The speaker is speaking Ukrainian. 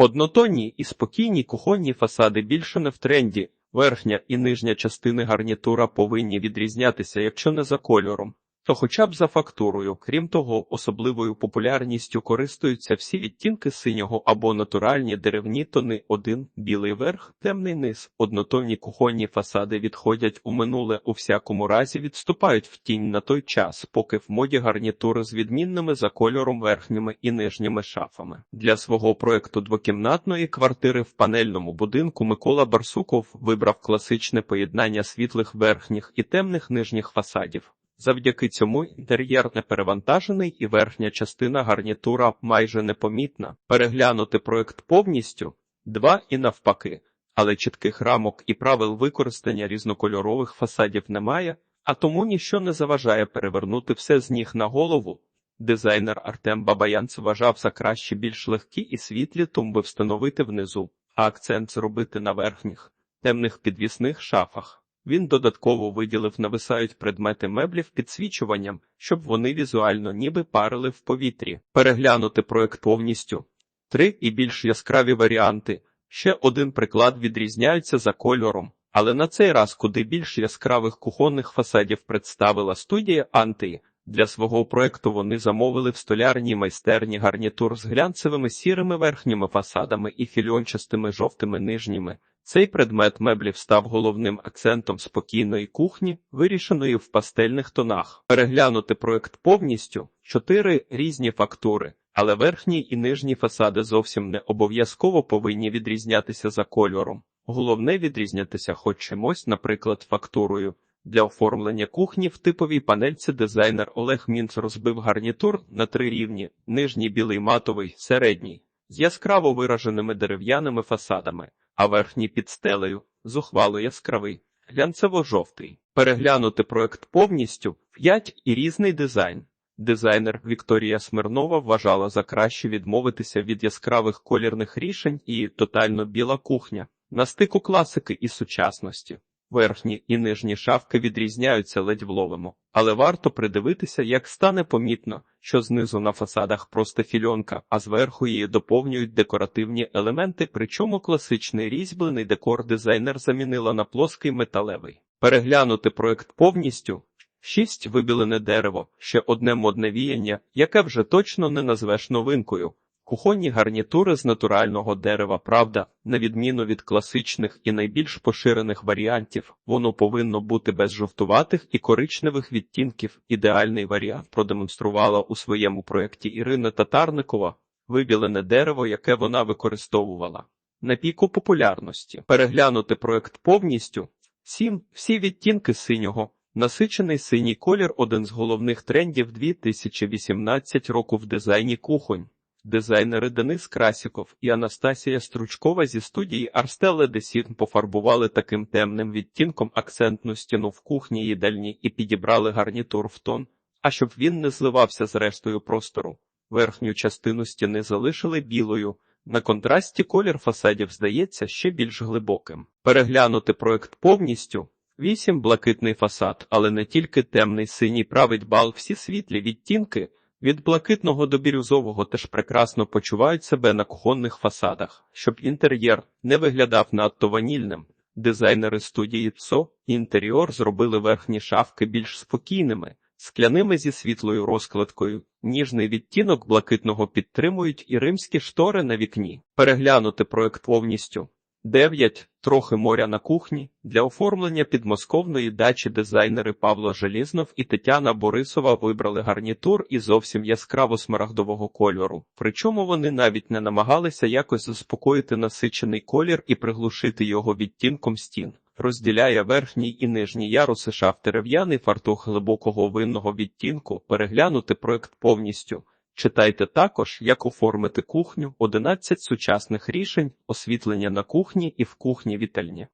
Однотонні і спокійні кухонні фасади більше не в тренді. Верхня і нижня частини гарнітура повинні відрізнятися, якщо не за кольором, то хоча б за фактурою. Крім того, особливою популярністю користуються всі відтінки синього або натуральні деревні тони. Один білий верх, темний низ. Однотонні кухонні фасади відходять у минуле у всякому разі відступають в тінь на той час, поки в моді гарнітури з відмінними за кольором верхніми і нижніми шафами. Для свого проекту двокімнатної квартири в панельному будинку Микола Барсуков вибрав класичне поєднання світлих верхніх і темних нижніх фасадів. Завдяки цьому інтер'єр не перевантажений і верхня частина гарнітура майже непомітна. Переглянути проект повністю два і навпаки, але чітких рамок і правил використання різнокольорових фасадів немає, а тому ніщо не заважає перевернути все з ніг на голову. Дизайнер Артем Бабаянц вважав за краще більш легкі і світлі тумби встановити внизу, а акцент зробити на верхніх, темних підвісних шафах. Він додатково виділив нависають предмети меблів підсвічуванням, щоб вони візуально ніби парили в повітрі. Переглянути проект повністю. Три і більш яскраві варіанти. Ще один приклад відрізняються за кольором, але на цей раз куди більш яскравих кухонних фасадів представила студія Антії. Для свого проекту вони замовили в столярній майстерні гарнітур з глянцевими сірими верхніми фасадами і фільончастими жовтими нижніми. Цей предмет меблів став головним акцентом спокійної кухні, вирішеної в пастельних тонах. Переглянути проект повністю чотири різні фактури, але верхні і нижні фасади зовсім не обов'язково повинні відрізнятися за кольором. Головне відрізнятися хоч чимось, наприклад, фактурою. Для оформлення кухні в типовій панельці дизайнер Олег Мінц розбив гарнітур на три рівні: нижній білий матовий, середній, з яскраво вираженими дерев'яними фасадами, а верхній під стелею зухвало яскравий, глянцево-жовтий. Переглянути проект повністю п'ять і різний дизайн. Дизайнер Вікторія Смирнова вважала за краще відмовитися від яскравих колірних рішень і тотально біла кухня на стику класики і сучасності. Верхні і нижні шафки відрізняються ледь вловимо, але варто придивитися, як стане помітно, що знизу на фасадах просто фільонка, а зверху її доповнюють декоративні елементи, причому класичний різьблений декор дизайнер замінила на плоский металевий. Переглянути проект повністю. Шість вибілене дерево, ще одне модне віяння, яке вже точно не назвеш новинкою. Кухонні гарнітури з натурального дерева, правда, на відміну від класичних і найбільш поширених варіантів, воно повинно бути без жовтуватих і коричневих відтінків. Ідеальний варіант продемонструвала у своєму проєкті Ірина Татарникова, вибілене дерево, яке вона використовувала. На піку популярності переглянути проєкт повністю. Сім всі відтінки синього. Насичений синій колір один з головних трендів 2018 року в дизайні кухонь. Дизайнери Денис Красіков і Анастасія Стручкова зі студії Арстеле Десін пофарбували таким темним відтінком акцентну стіну в кухні їдальні і підібрали гарнітур в тон, а щоб він не зливався з рештою простору. Верхню частину стіни залишили білою. На контрасті колір фасадів здається ще більш глибоким. Переглянути проект повністю. Вісім блакитний фасад, але не тільки темний синій править бал всі світлі відтінки. Від блакитного до бірюзового теж прекрасно почувають себе на кухонних фасадах, щоб інтер'єр не виглядав надто ванільним. Дизайнери студії ЦО інтер'єр зробили верхні шафки більш спокійними, скляними зі світлою розкладкою. Ніжний відтінок блакитного підтримують і римські штори на вікні. Переглянути проект повністю. 9. Трохи моря на кухні для оформлення підмосковної дачі дизайнери Павло Желізнов і Тетяна Борисова вибрали гарнітур із зовсім яскраво смарагдового кольору. Причому вони навіть не намагалися якось заспокоїти насичений колір і приглушити його відтінком стін. Розділяє верхній і нижній яруси шаф дерев'яний фартух глибокого винного відтінку, переглянути проект повністю. Читайте також, як оформити кухню, 11 сучасних рішень, освітлення на кухні і в кухні вітальні.